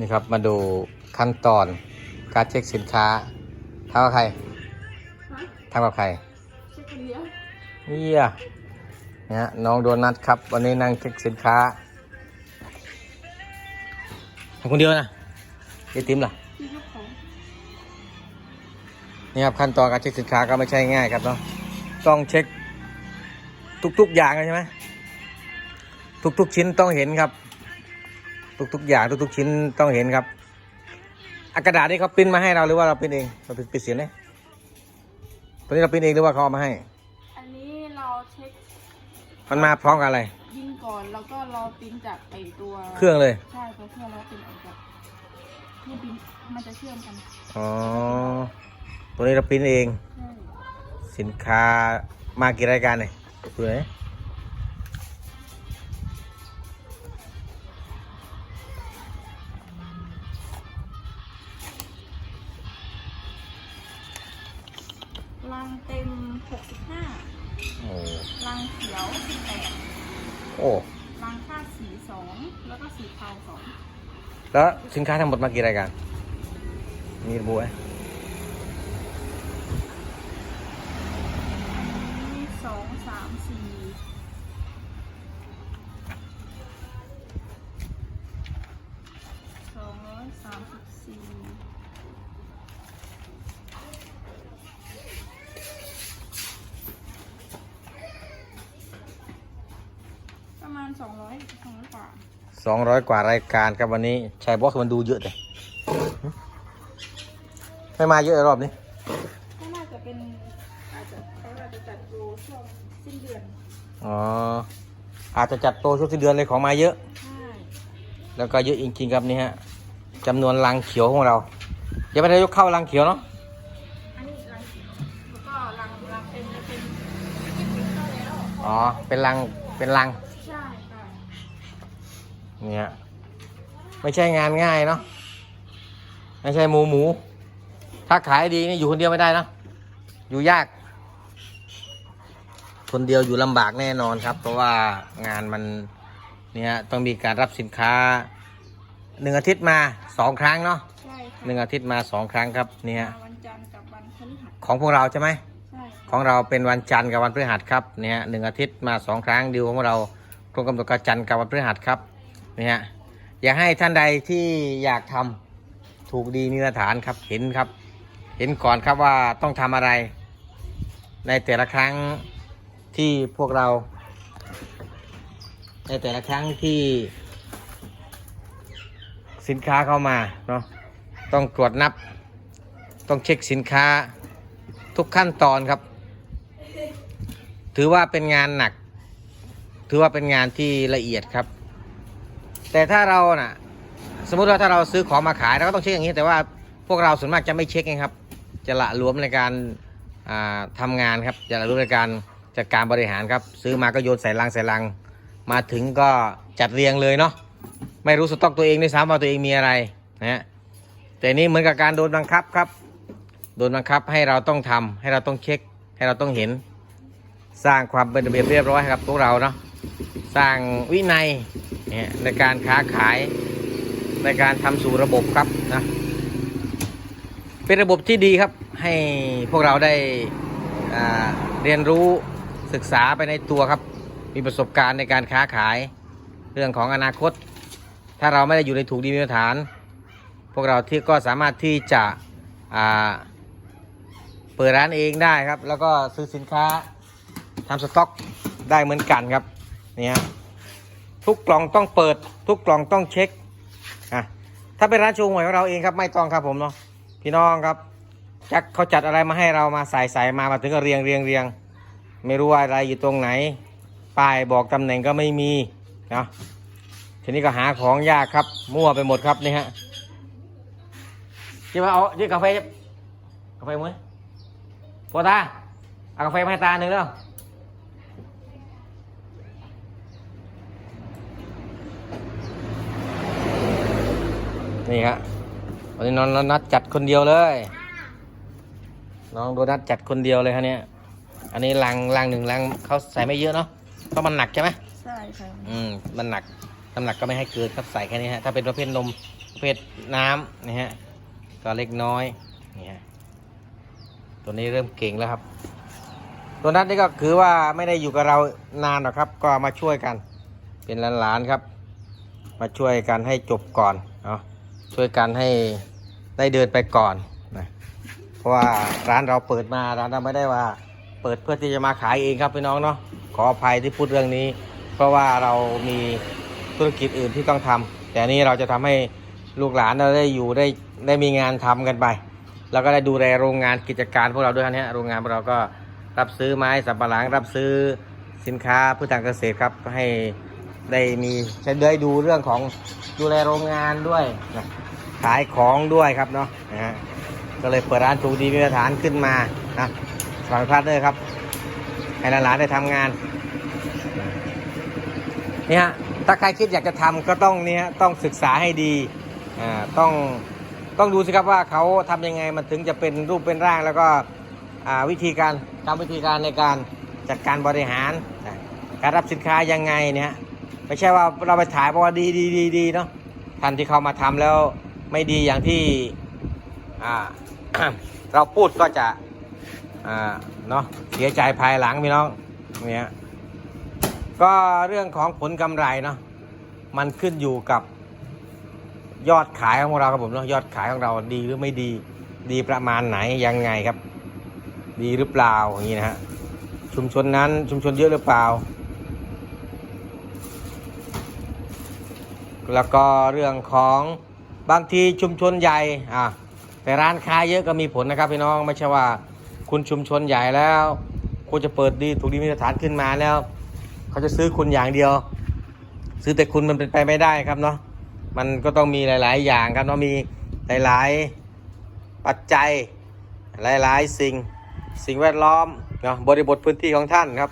นี่ครับมาดูขั้นตอนการเช็คสินค้าทำกับใครฮะทำกับใครเช็คคนเดียวเฮียเนี่ยน้องโดนัทครับ วันนี้นั่งเช็คสินค้าทำคนเดียวนะไอติมล่ะที่เจ้าของนี่ครับขั้นตอนการเช็คสินค้าก็ไม่ใช่ง่ายครับเนาะต้องเช็คทุกๆอย่างเลยใช่ไหมทุกๆชิ้นต้องเห็นครับ ทุกๆอย่างทุกๆชิ้นต้องเห็นครับอากระดาษนี่เขาปริ้นมาให้เราหรือว่าเราปริ้นเองเราปริ้นปิดเสียงเนี่ยตัวนี้เราปริ้นเองหรือว่าเขาเอามาให้ อันนี้เราเช็คมันมาพร้อมกันอะไร ยิงก่อนแล้วก็รอปริ้นจากไอตัวเครื่องเลย ใช่ตัวเครื่องแล้วปริ้นออกจากนี่ปริ้นมันจะเชื่อมกันอ๋อตัวนี้เราปริ้นเองใช่สินค้ามากี่รายการเนี่ยดูไหนังเต็ม 65โอ้รังเขียว โอ้18รังค่าสี 2 แล้วก็สีเทาแล้วสินค้าทั้งหมดมากี่รายการมีระวสองสามสี่ ประมาณสองร้อยสองร้อยกว่า สองร้อยกว่ารายการครับวันนี้ชายบอสมันดูเยอะเลยไม่มาเยอะเลยรอบนี้ ก็น่าจะเป็นอาจจะเขาอาจจะจัดดูช่วงสิ้นเดือน อ๋อ อาจจะจัดโตช่วงสิ้นเดือนเลยของมาเยอะ ใช่แล้วก็เยอะจริงๆครับนี่ฮะจำนวนลังเขียวของเรายังไม่ได้ยกเข้าลังเขียวเนาะอันนี้รังเขียวแล้วก็รังรังเต็มจะเป็นเป็นเข้าแล้ว อ๋อเป็นลังเป็นลังใช่ค่ะ เนี่ยไม่ใช่งานง่ายเนาะไม่ใช่หมูหมู ถ้าขายดีนี่อยู่คนเดียวไม่ได้เนอะอยู่ยาก คนเดียวอยู่ลำบากแน่นอนครับ เพราะว่างานมันเนี่ยต้องมีการรับสินค้าหนึ่งอาทิตย์มาสองครั้งเนาะใช่ค่ะหนึ่งอาทิตย์มาสองครั้งครับเนี่ยมาวันจันทร์กับวันพฤหัสของพวกเราใช่ไหม ใช่ของเราเป็นวันจันทร์กับวันพฤหัสครับเนี่ยหนึ่งอาทิตย์มาสองครั้งดิวของเราตรงกำหนดการจันทร์กับวันพฤหัสครับ นี่ยอยากให้ท่านใดที่อยากทำถูกดีมีมาตรฐานครับเห็นครับ เห็นก่อนครับว่าต้องทำอะไร ในแต่ละครั้งที่พวกเรา ในแต่ละครั้งที่สินค้าเข้ามาเนาะต้องตรวจนับ ต้องเช็คสินค้าทุกขั้นตอนครับ ถือว่าเป็นงานหนัก ถือว่าเป็นงานที่ละเอียดครับ แต่ถ้าเราน่ะ สมมุติว่าถ้าเราซื้อของมาขายเราก็ต้องเช็คอย่างนี้ แต่ว่าพวกเราส่วนมากจะไม่เช็คไงครับ จะละหลวมในการอ่าทำงานครับจะละหลวมในการจัดการบริหารครับ ซื้อมาก็โยนใส่ลังใส่ลัง มาถึงก็จัดเรียงเลยเนาะไม่รู้สต็อกตัวเองด้วยซ้ำว่าตัวเองมีอะไรนะฮะแต่นี่เหมือนกับการโดนบังคับครับ โดนบังคับให้เราต้องทำให้เราต้องเช็ค ให้เราต้องเห็น สร้างความเป็นระเบียบเรียบร้อยให้กับพวกเราเนาะ สร้างวินัยเนี่ยในการค้าขายในการทำสู่ระบบครับนะเป็นระบบที่ดีครับให้พวกเราได้เรียนรู้ศึกษาไปในตัวครับ มีประสบการณ์ในการค้าขายเรื่องของอนาคต ถ้าเราไม่ได้อยู่ในถูกดีมีมาตรฐาน พวกเราที่ก็สามารถที่จะเปิดร้านเองได้ครับ แล้วก็ซื้อสินค้าทำสต็อกได้เหมือนกันครับ เนี่ยทุกกล่องต้องเปิด ทุกกล่องต้องเช็คอะถ้าเป็นร้านชว์หวยของเราเองครับไม่ต้องครับผมเนาะพี่น้องครับจักเขาจัดอะไรมาให้เรามาใส่ใส่มามาถึงก็เรียงเรียงเรียงไม่รู้ว่าอะไรอยู่ตรงไหนป้ายบอกตำแหน่งก็ไม่มีนะทีนี้ก็หาของยากครับมั่วไปหมดครับนี่ฮะที่ว่าเอาที่กาแฟกาแฟมั้ยพอตาเอากาแฟมาให้ตาหนึ่งแล้ว นี่ครับวันนี้น้องนัดจัดคนเดียวเลย น้องโดนัทจัดคนเดียวเลยครับเนี่ยอันนี้ลังลังหนึ่งลังเขาใส่ไม่เยอะเนาะเพราะมันหนักใช่ไหมใช่ค่ะอืมมันหนักน้ำหนักก็ไม่ให้เกินครับใส่แค่นี้ฮะถ้าเป็นประเภทนมเผ็ดน้ำนะฮะก็เล็กน้อยนี่ฮะตัวนี้เริ่มเก่งแล้วครับตัวนั้นนี่ก็คือว่าไม่ได้อยู่กับเรานานหรอกครับ ก็มาช่วยกัน เป็นหลานๆครับ มาช่วยกันให้จบก่อนเนาะ ช่วยกันให้ได้เดินไปก่อนนะเพราะว่าร้านเราเปิดมาร้านเราไม่ได้ว่า เปิดเพื่อที่จะมาขายเองครับพี่น้องเนาะขออภัยที่พูดเรื่องนี้ เพราะว่าเรามีธุรกิจอื่นที่ต้องทำแต่นี้เราจะทำให้ลูกหลานเราได้อยู่ได้ได้มีงานทำกันไปแล้วก็ได้ดูแลโรงงานกิจการพวกเราด้วยนะฮะโรงงานพวกเราก็รับซื้อไม้สับปะหลังรับซื้อสินค้าพืชทางเกษตรครับให้ ได้มีใช้ได้ดูเรื่องของดูแลโรงงานด้วยนะขายของด้วยครับเนาะนะฮะก็เลยเปิดร้านถูกดีมีมาตรฐานขึ้นมานะฝากพลาดด้วยครับ ให้หลานๆได้ทำงานนี่ฮะถ้าใครคิดอยากจะทำก็ต้องเนี่ยต้องศึกษาให้ดีอ่าต้องต้องดูสิครับว่าเขาทำยังไงมันถึงจะเป็นรูปเป็นร่างแล้วก็อ่าวิธีการทำวิธีการในการจัดการบริหาร การรับสินค้ายังไงเนี่ย ไม่ใช่ว่าเราไปถ่ายบอกว่าดีดีดีดีเนาะท่านที่เขามาทำแล้วไม่ดีอย่างที่อ่าเราพูดก็จะอ่าเนาะเสียใจภายหลังพี่น้องเนี่ยก็เรื่องของผลกำไรเนาะมันขึ้นอยู่กับยอดขายของเราครับผมเนาะยอดขายของเราดีหรือไม่ดีดีประมาณไหนยังไงครับ ดีหรือเปล่าอย่างนี้นะฮะชุมชนนั้นชุมชนเยอะหรือเปล่า แล้วก็เรื่องของบางทีชุมชนใหญ่อะแต่ร้านค้าเยอะก็มีผลนะครับพี่น้องไม่ใช่ว่า คุณชุมชนใหญ่แล้วคุณจะเปิดดีถูกดีมีมาตรฐานขึ้นมาแล้ว เขาจะซื้อคุณอย่างเดียว ซื้อแต่คุณมันเป็นไปไม่ได้ครับเนาะมันก็ต้องมีหลาย ๆ อย่างครับเนาะมีหลาย ๆ ปัจจัยหลาย ๆ สิ่งสิ่งแวดล้อมเนาะบริบทพื้นที่ของท่านครับ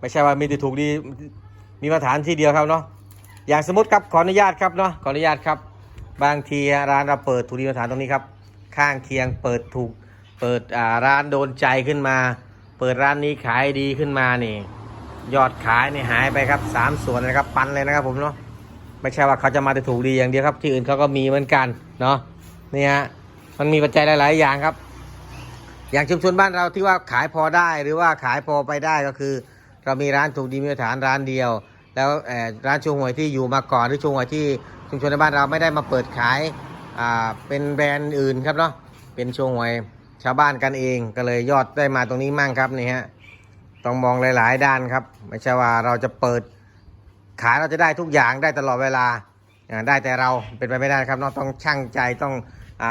ไม่ใช่ว่ามีแต่ถูกดีมีมาตรฐานที่เดียวครับเนาะ อย่างสมมติครับขออนุญาตครับเนาะขออนุญาตครับ บางทีร้านเราเปิดถูกดีมาตรฐานตรงนี้ครับ ข้างเคียงเปิดถูกเปิดร้านโดนใจขึ้นมา เปิดร้านนี้ขายดีขึ้นมานี่ยอดขายนี่หายไปครับสามส่วนนะครับปันเลยนะครับผมเนาะไม่ใช่ว่าเขาจะมาแต่ถูกดีอย่างเดียวครับที่อื่นเขาก็มีเหมือนกันเนาะนี่ฮะมันมีปัจจัยหลาย ๆ อย่างครับ อย่างชุมชนบ้านเราที่ว่าขายพอได้หรือว่าขายพอไปได้ก็คือ เรามีร้านถูกดีมีมาตรฐานร้านเดียว แล้วร้านชูหวยที่อยู่มาก่อนหรือชูหวยที่ชุมชนในบ้านเราไม่ได้มาเปิดขายเป็นแบรนด์อื่นครับเนาะเป็นชูหวยชาวบ้านกันเองก็เลยยอดได้มาตรงนี้มั่งครับนี่ฮะต้องมองหลาย ๆ ด้านครับ ไม่ใช่ว่าเราจะเปิดขายเราจะได้ทุกอย่างได้ตลอดเวลาได้แต่เราเป็นไปไม่ได้ครับเนาะต้องช่างใจต้องอ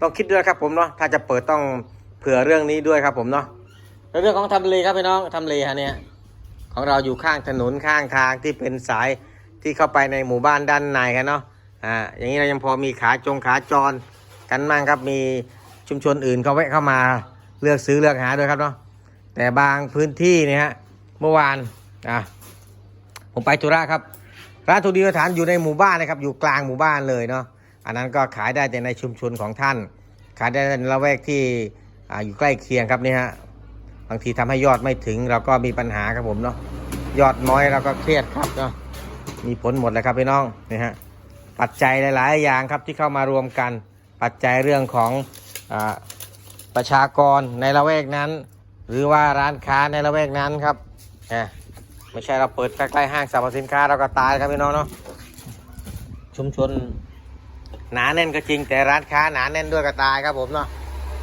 ต้องคิดด้วยครับผมเนาะถ้าจะเปิดต้องเผื่อเรื่องนี้ด้วยครับผมเนาะแล้วเรื่องของทำเลครับพี่น้องทำเลฮะเนี่ย ของเราอยู่ข้างถนนข้างทางที่เป็นสายที่เข้าไปในหมู่บ้านด้านในครับเนาะอ่าอย่างนี้เรายังพอมีขาจงขาจรกันมั่งครับมีชุมชนอื่นเขาแวะเข้ามาเลือกซื้อเลือกหาด้วยครับเนาะแต่บางพื้นที่เนี่ยฮะเมื่อวานอะผมไปธุระครับ ร้านถูกดีมาตรฐานอยู่ในหมู่บ้านนะครับ อยู่กลางหมู่บ้านเลยเนาะอันนั้นก็ขายได้แต่ในชุมชนของท่าน ขายได้ในละแวกที่อาอยู่ใกล้เคียงครับนี่ฮะ บางทีทำให้ยอดไม่ถึงเราก็มีปัญหาครับผมเนาะยอดน้อยเราก็เครียดครับเนาะมีผลหมดเลยครับพี่น้องนี่ฮะปัจจัยหลาย ๆ อย่างครับที่เข้ามารวมกัน ปัจจัยเรื่องของอประชากรในละแวกนั้น หรือว่าร้านค้าในละแวกนั้นครับแหมไม่ใช่เราเปิดใกล้ๆห้างสรรพสินค้าเราก็ตายครับพี่น้องเนาะชุมชนหนาแน่นก็จริงแต่ร้านค้าหนาแน่นด้วยก็ตายครับผมเนาะ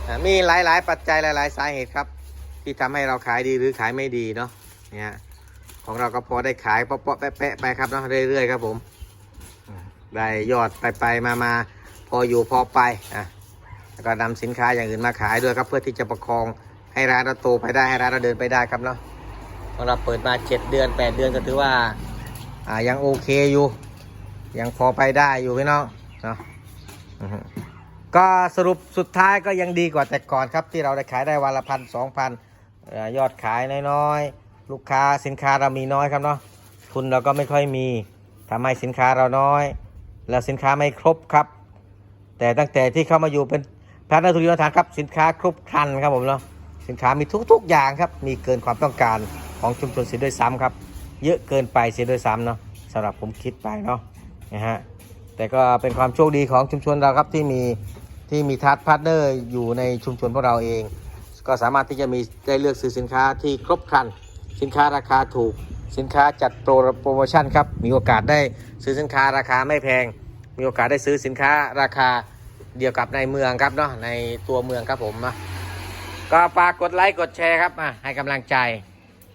อ่ามีหลาย ๆ ปัจจัยหลาย ๆ สาเหตุครับ ที่ทำให้เราขายดีหรือขายไม่ดีเนาะเนี่ยของเราก็พอได้ขายเปาะๆแปะๆไปครับเนาะเรื่อยๆครับผมได้ยอดไปไปมามาพออยู่พอไปอะแล้วก็นำสินค้าอย่างอื่นมาขายด้วยครับ เพื่อที่จะประคองให้ร้านเราโตไปได้ให้ร้านเราเดินไปได้ครับเนาะของเราเปิดมาเจ็ดเดือนแปดเดือนก็ถือว่าอ่ายังโอเคอยู่ ยังพอไปได้อยู่พี่น้องเนาะก็สรุปสุดท้ายก็ยังดีกว่าแต่ก่อนครับที่เราได้ขายได้วันละพันสองพัน ยอดขายน้อยๆ ลูกค้าสินค้าเรามีน้อยครับเนาะทุนเราก็ไม่ค่อยมีทำให้สินค้าเราน้อย แล้วสินค้าไม่ครบครับ แต่ตั้งแต่ที่เข้ามาอยู่เป็นพนักงานธุรกิจฐานครับ สินค้าครบครันครับผมเนาะสินค้ามีทุกๆอย่างครับ มีเกินความต้องการของชุมชนเสียด้วยซ้ำครับ เยอะเกินไปเสียด้วยซ้ำเนาะสำหรับผมคิดไปเนาะนะฮะแต่ก็เป็นความโชคดีของชุมชนเราครับที่มีที่มีทัสพาร์ทเนอร์อยู่ในชุมชนพวกเราเอง ก็สามารถที่จะมีได้เลือกซื้อสินค้าที่ครบครัน สินค้าราคาถูก สินค้าจัดโปรโปรโมชั่นครับ มีโอกาสได้ซื้อสินค้าราคาไม่แพง มีโอกาสได้ซื้อสินค้าราคาเดียวกับในเมืองครับเนาะ ในตัวเมืองครับผมนะก็ฝากกดไลค์กดแชร์ครับอะให้กำลังใจ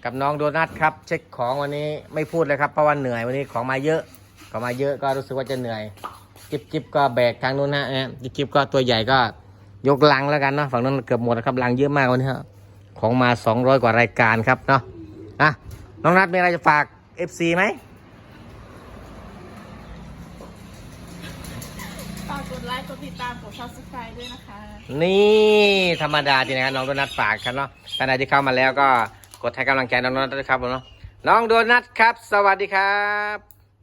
กับน้องโดนัทครับ เช็คของวันนี้ไม่พูดเลยครับเพราะว่าเหนื่อยวันนี้ของมาเยอะของมาเยอะก็รู้สึกว่าจะเหนื่อย จิบจิบก็แบกทางนู้นนะฮะจิบจิบก็ตัวใหญ่ก็ ยกลังแล้วกันเนาะฝั่งนู้นเกือบหมดนะครับลังเยอะมากวันนี้ครับของมา 200 กว่ารายการครับเนาะอะน้องนัทมีอะไรจะฝาก FC ไหมฝากกดไลค์กดติดตามกด subscribe ด้วยนะคะ นี่ธรรมดาจริงนะครับน้องโดนัทฝากครับเนาะท่านใดที่เข้ามาแล้วก็กดให้กำลังใจน้องโดนัทด้วยครับผมเนาะน้องโดนัทครับ สวัสดีครับ